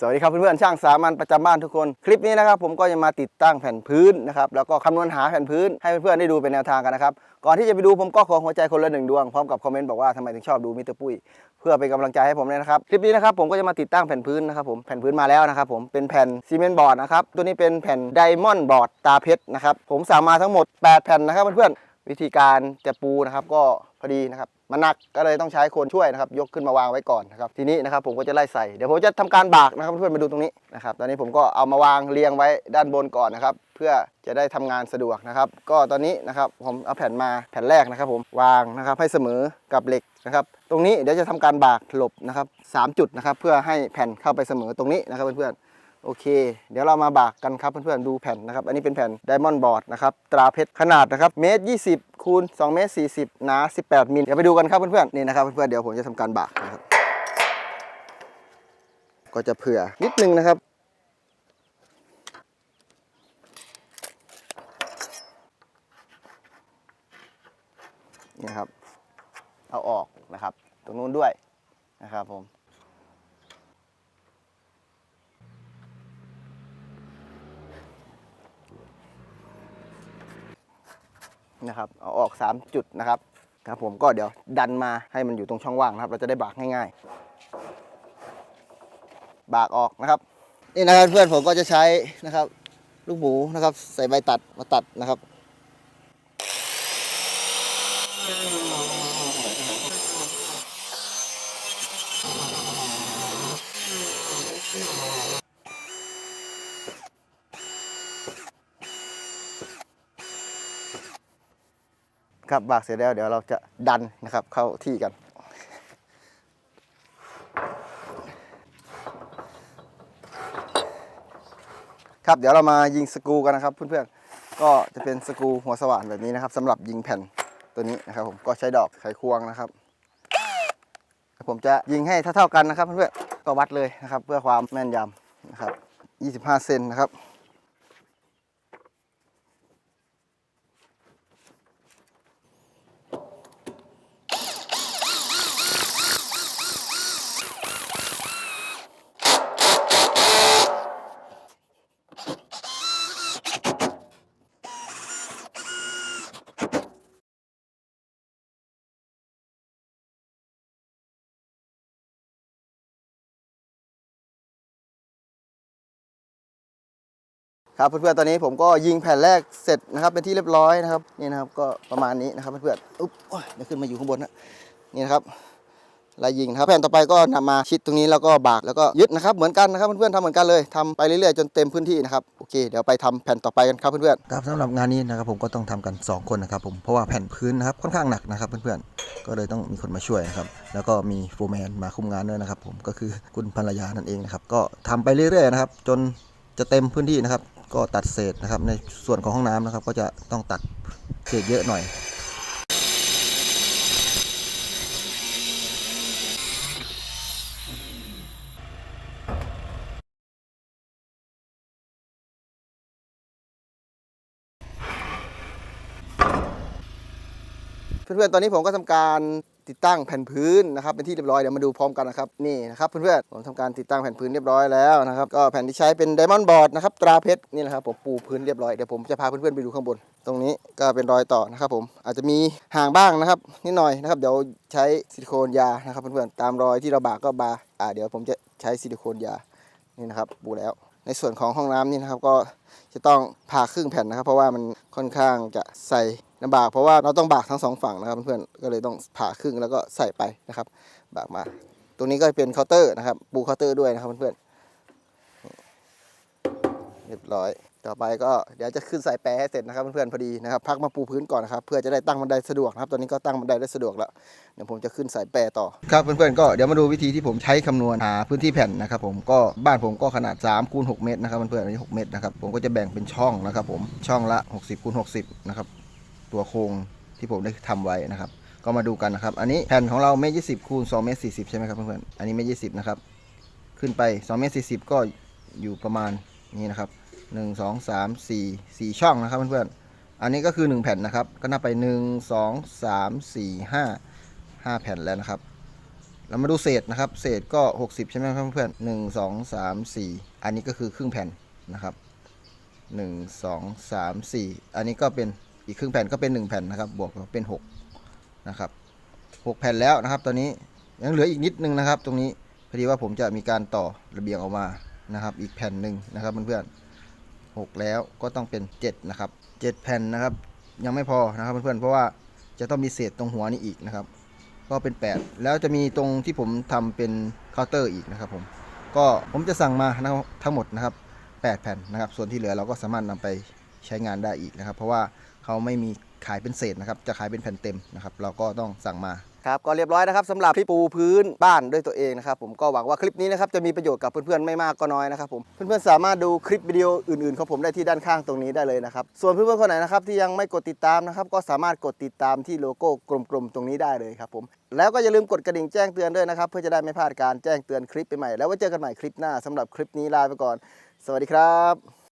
สวัสดีครับเพื่อนๆช่างสามัญประจำบ้านทุกคน คลิปนี้นะครับผมก็จะมาติดตั้งแผ่นพื้นนะครับแล้วก็คำนวณหาแผ่นพื้นให้เพื่อนๆได้ดูเป็นแนวทางกันนะครับก่อนที่จะไปดูผมก็ขอหัวใจคนละหนึ่งดวงพร้อมกับคอมเมนต์บอกว่าทำไมถึงชอบดูมิสเตอร์ปุ้ยเพื่อเป็นกำลังใจให้ผมเลยนะครับคลิปนี้นะครับผมก็จะมาติดตั้งแผ่นพื้นนะครับผมแผ่นพื้นมาแล้วนะครับผมเป็นแผ่นซีเมนต์บอร์ดนะครับตัวนี้เป็นแผ่นไดมอนด์บอร์ดตาเพชรนะครับผมสั่งมาทั้งหมด 8 แผ่นนะครับเพื่อนๆ วิธีการจะปูนะครับก็พอดีนะครับมันหนักก็เลยต้องใช้คนช่วยนะครับ ยกขึ้นมาวางไว้ก่อนนะครับ ทีนี้นะครับผมก็จะไล่ใส่เดี๋ยวผมจะทำการบากนะครับเพื่อนมาดูตรงนี้นะครับ ตอนนี้ผมก็เอามาวางเรียงไว้ด้านบนก่อนนะครับ เพื่อจะได้ทำงานสะดวกนะครับ ก็ตอนนี้นะครับผมเอาแผ่นมาแผ่นแรกนะครับ ผมวางนะครับให้เสมอกับเหล็กนะครับ ตรงนี้เดี๋ยวจะทำการบากหลบนะครับสามจุดนะครับ เพื่อให้แผ่นเข้าไปเสมอตรงนี้นะครับเพื่อนๆ โอเค เดี๋ยวเรามาบากกันครับเพื่อนๆดูแผ่นนะครับ อันนี้เป็นแผ่นไดมอนด์บอร์ดนะครับ ตราเพชรขนาดนะครับเมตร20คูณ2เมตร40หนา18มิลเดี๋ยวไปดูกันครับเพื่อนๆนี่นะครับเพื่อนๆเดี๋ยวผมจะทำการบากนะครับ ก็จะเผื่อนิดนึงนะครับนี่ครับ เอาออกนะครับ ตรงนู้นด้วยนะครับผม นะครับเอาออก 3 จุดนะครับครับผมก็เดี๋ยวดันมาให้มันอยู่ตรงช่องว่างนะครับ เราจะได้บากง่ายๆ บากออกนะครับนี่นะครับเพื่อนผมก็จะใช้นะครับ ลูกหมูนะครับ ใส่ใบตัดมาตัดนะครับ ครับบากเสร็จแล้วเดี๋ยวเราจะดันนะครับเข้าที่กัน ครับเดี๋ยวเรามายิงสกรูกันนะครับเพื่อนๆก็จะเป็นสกรูหัวสว่านแบบนี้นะครับสำหรับยิงแผ่นตัวนี้นะครับผมก็ใช้ดอกไขควงนะครับ ผมจะยิงให้เท่าๆกันนะครับเพื่อนๆก็วัดเลยนะครับ เพื่อความแม่นยำนะครับ 25 เซนนะครับ ครับเพื่อนๆตอนนี้ผมก็ยิงแผ่นแรกเสร็จนะครับเป็นที่เรียบร้อยนะครับนี่นะครับก็ประมาณนี้นะครับเพื่อนๆอุ๊บโอ้ยเดี๋ยวขึ้นมาอยู่ข้างบนนะนี่นะครับลายยิงนะครับแผ่นต่อไปก็นำมาชิดตรงนี้แล้วก็บากแล้วก็ยึดนะครับเหมือนกันนะครับเพื่อนๆทำเหมือนกันเลยทำไปเรื่อยๆจนเต็มพื้นที่นะครับโอเคเดี๋ยวไปทำแผ่นต่อไปกันครับเพื่อนๆครับสำหรับงานนี้นะครับผมก็ต้องทำกัน 2 คนนะครับผมเพราะว่าแผ่นพื้นนะครับค่อนข้างหนักนะครับเพื่อนๆก็เลยต้องมีคนมาช่วยนะครับแล้วก็มีโฟร์แมนมาคุมงานด้วยนะครับผมก็คือคุณภรรยานั่นเองนะครับก็ทำไปเรื่อยๆนะครับจนจะเต็มพื้นที่นะครับ ก็ตัดเศษนะครับ ในส่วนของห้องน้ำนะครับ ก็จะต้องตัดเศษเยอะหน่อย เพื่อนๆ ตอนนี้ผมก็ทำการ ติดตั้งแผ่นพื้นนะครับเป็นที่เรียบร้อยเดี๋ยวมาดูพร้อมกันนะครับนี่นะครับเพื่อนๆผมทำการติดตั้งแผ่นพื้นเรียบร้อยแล้วนะครับก็แผ่นที่ใช้เป็นไดมอนด์บอร์ดนะครับตราเพชรนี่นะครับผมปูพื้นเรียบร้อยเดี๋ยวผมจะพาเพื่อนๆไปดูข้างบน ตรงนี้ก็เป็นรอยต่อนะครับผมอาจจะมีห่างบ้างนะครับนิดหน่อยนะครับเดี๋ยวใช้ซิลิโคนยานะครับเพื่อนๆตามรอยที่เราบากก็บาอ่าเดี๋ยวผมจะใช้ซิลิโคนยานี่นะครับปูแล้วในส่วนของห้องน้ำนี่นะครับก็จะต้องผ่าครึ่งแผ่นนะครับ เพราะว่ามันค่อนข้างจะใส่ ลำบากเพราะว่าเราต้องบากทั้งสองฝั่งนะครับเพื่อนๆก็เลยต้องผ่าครึ่งแล้วก็ใส่ไปนะครับ บากมา ตรงนี้ก็เป็นเคาน์เตอร์นะครับปูเคาน์เตอร์ด้วยนะครับเพื่อนๆเรียบร้อย ต่อไปก็เดี๋ยวจะขึ้นสายแปรให้เสร็จนะครับเพื่อนๆพอดีนะครับพักมาปูพื้นก่อนนะครับเพื่อจะได้ตั้งบันไดสะดวกนะครับตอนนี้ก็ตั้งบันไดได้สะดวกแล้วเดี๋ยวผมจะขึ้นสายแปรต่อครับเพื่อนๆก็เดี๋ยวมาดูวิธีที่ผมใช้คำนวณหาพื้นที่แผ่นนะครับ ผมก็บ้านผมก็ขนาด3คูณ6เมตรนะครับเพื่อนๆอันนี้6เมตรนะครับผมก็จะแบ่งเป็นช่องนะครับ ผมช่องละ 60คูณ60นะครับ ตัวโครงที่ผมได้ทำไว้นะครับ ก็มาดูกันนะครับ อันนี้แผ่นของเราเมตรยี่สิบคูณสองเมตรสี่สิบใช่ไหมครับเพื่อนๆอันนี้เมตรยี่สิบนะครับ ขึ้นไปสองเมตรสี่สิบก็อยู่ประมาณนี้นะครับหนึ่งสองสามสี่สี่ช่องนะครับเพื่อนๆอันนี้ก็คือหนึ่งแผ่นนะครับ ก็นับไปหนึ่งสองสามสี่ห้าห้าแผ่นแล้วนะครับเรามาดูเศษนะครับ เศษก็ 60 ใช่ไหมครับเพื่อนๆหนึ่งสองสามสี่อันนี้ก็คือครึ่งแผ่นนะครับหนึ่งสองสามสี่อันนี้ก็เป็น อีกครึ่งแผ่นก็เป็นหนึ่งแผ่นนะครับ บวกเป็นหกนะครับหกแผ่นแล้วนะครับ ตอนนี้ยังเหลืออีกนิดนึงนะครับ ตรงนี้พอดีว่าผมจะมีการต่อระเบียงออกมานะครับ อีกแผ่นหนึ่งนะครับเพื่อนๆหกแล้วก็ต้องเป็นเจ็ดนะครับเจ็ดแผ่นนะครับ ยังไม่พอนะครับเพื่อนๆเพราะว่าจะต้องมีเศษตรงหัวนี้อีกนะครับ ก็เป็น 8 แล้วจะมีตรงที่ผมทำเป็นเคาน์เตอร์อีกนะครับ ผมก็ผมจะสั่งมานะทั้งหมดนะครับ 8 แผ่นนะครับ ส่วนที่เหลือเราก็สามารถนำไปใช้งานได้อีกนะครับ เพราะว่า เขาไม่มีขายเป็นเศษนะครับจะขายเป็นแผ่นเต็มนะครับเราก็ต้องสั่งมาครับก็เรียบร้อยนะครับสำหรับคลิปปูพื้นบ้านด้วยตัวเองนะครับผมก็หวังว่าคลิปนี้นะครับจะมีประโยชน์กับเพื่อนๆไม่มากก็น้อยนะครับผมเพื่อนๆสามารถดูคลิปวิดีโออื่นๆของผมได้ที่ด้านข้างตรงนี้ได้เลยนะครับส่วนเพื่อนๆคนไหนนะครับที่ยังไม่กดติดตามนะครับก็สามารถกดติดตามที่โลโก้กลมๆตรงนี้ได้เลยครับผมแล้วก็อย่าลืมกดกระดิ่งแจ้งเตือนด้วยนะครับเพื่อจะได้ไม่พลาดการแจ้งเตือนคลิปใหม่ๆแล้วไว้เจอกันใหม่คลิปหน้าสำหรับคลิปนี้ลาไปก่อน สวัสดีครับ